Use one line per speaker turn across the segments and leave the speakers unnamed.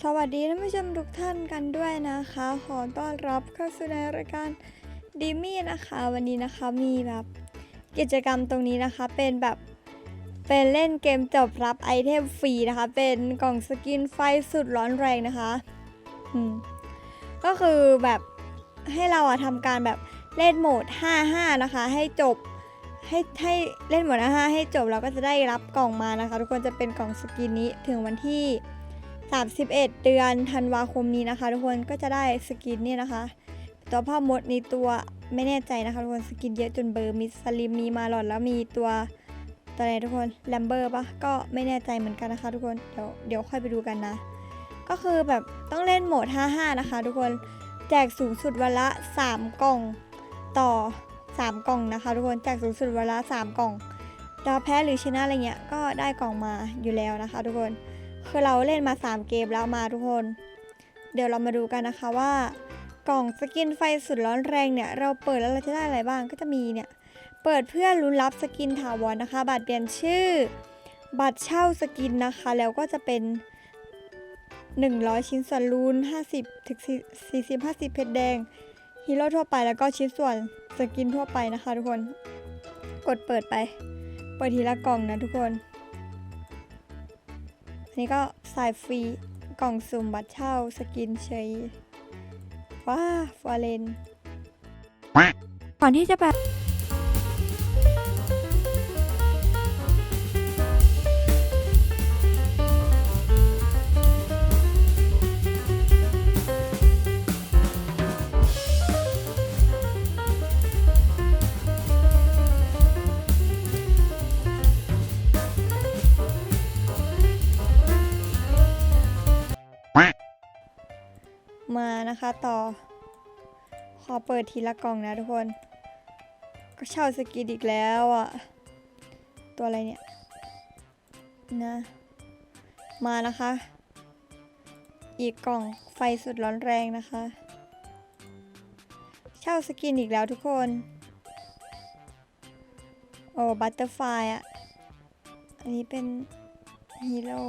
สวัสดีท่านผู้ชมทุกท่านกันด้วยนะคะ ขอต้อนรับเข้าสู่ในรายการดิมี่นะคะ วันนี้นะคะมีแบบกิจกรรมตรงนี้นะคะ เป็นแบบเป็นเล่นเกมจบรับไอเทมฟรีนะคะ เป็นกล่องสกินไฟสุดร้อนแรงนะคะอืมก็คือแบบให้เราอะทำการแบบเล่นโหมด 5-5 นะคะ ให้จบให้ให้เล่นโหมด5ให้จบเราก็จะได้รับกล่องมานะคะ ทุกคนจะเป็นกล่องสกินนี้ถึงวันที่ 31 เดือนธันวาคมนี้นะคะ ทุกคนก็จะได้สกินนี่นะคะตัวพ่อมดในตัวไม่แน่ใจนะคะทุกคนสกินเยอะจนเบอร์มีสลิมมีมาหลอดแล้วมีตัวตัวอะไรทุกคนแลมเบอร์ปะก็ไม่แน่ใจเหมือนกันนะคะ ทุกคนเดี๋ยวเดี๋ยวค่อยไปดูกันนะ ก็คือแบบต้องเล่นโหมด 55 นะคะ ทุกคนแจกสูงสุดวันละ 3 กล่องต่อ 3 กล่องนะคะ ทุกคนแจกสูงสุดวันละ 3 กล่องเราแพ้หรือชนะอะไรเงี้ยก็ได้กล่องมาอยู่แล้วนะคะ ทุกคน คือเราเล่นมา 3 เกมแล้วมาทุกคน เดี๋ยวเรามาดูกันนะคะว่ากล่องสกินไฟสุดร้อนแรงเนี่ย เราเปิดแล้วเราจะได้อะไรบ้างก็จะมีเนี่ย เปิดเพื่อลุ้นรับสกินถาวรนะคะ บัตรเปลี่ยนชื่อ บัตรเช่าสกินนะคะ แล้วก็จะเป็น 100 ชิ้นส่วนรูน50ถึง40 50 เพชรแดงฮีโร่ทั่วไปแล้วก็ชิ้นส่วนสกินทั่วไปนะคะทุกคน กดเปิดไป เปิดทีละกล่องนะทุกคน นนี้ก็สายฟรีกล่องสุ่มบัตรเช่าสกินเฉยว้าฟอเรนก่อนที่จะแบ มานะคะต่อ ขอเปิดทีละกล่องนะทุกคน ก็เช่าสกินอีกแล้วอะ ตัวอะไรเนี่ย นะ มานะคะ อีกกล่องไฟสุดร้อนแรงนะคะ เช่าสกินอีกแล้วทุกคน โอ้บัตเตอร์ไฟอะ อันนี้เป็นฮีโร่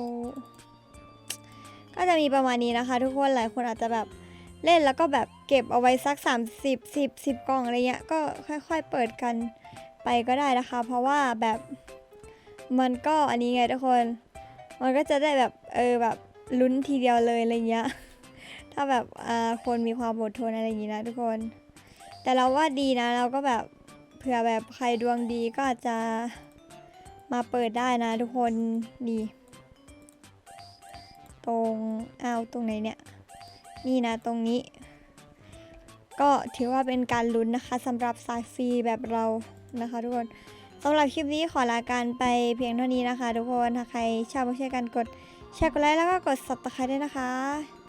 ก็จะมีประมาณนี้นะคะ ทุกคนหลายคนอาจจะแบบเล่นแล้วก็แบบเก็บเอาไว้สัก 30 10 10กล่องอะไรเงี้ยก็ค่อย ๆ เปิดกันไปก็ได้นะคะ เพราะว่าแบบมันก็อันนี้ไงทุกคน มันก็จะได้แบบเออแบบลุ้นทีเดียวเลยอะไรเงี้ยถ้าแบบอ่าคนมีความอดทนอะไรอย่างงี้นะทุกคน แต่เราว่าดีนะเราก็แบบเผื่อแบบใครดวงดีก็อาจจะมาเปิดได้นะทุกคนนี่ ตรงเอาตรงไหนเนี่ย นี่นะตรงนี้ ก็ถือว่าเป็นการลุ้นนะคะสำหรับสายฟรีแบบเรานะคะทุกคนสำหรับคลิปนี้ขอลาการไปเพียงเท่านี้นะคะ ทุกคนถ้าใครชอบก็ช่วยกันกดแชร์กดไลค์แล้วก็กด subscribe ด้วยนะคะ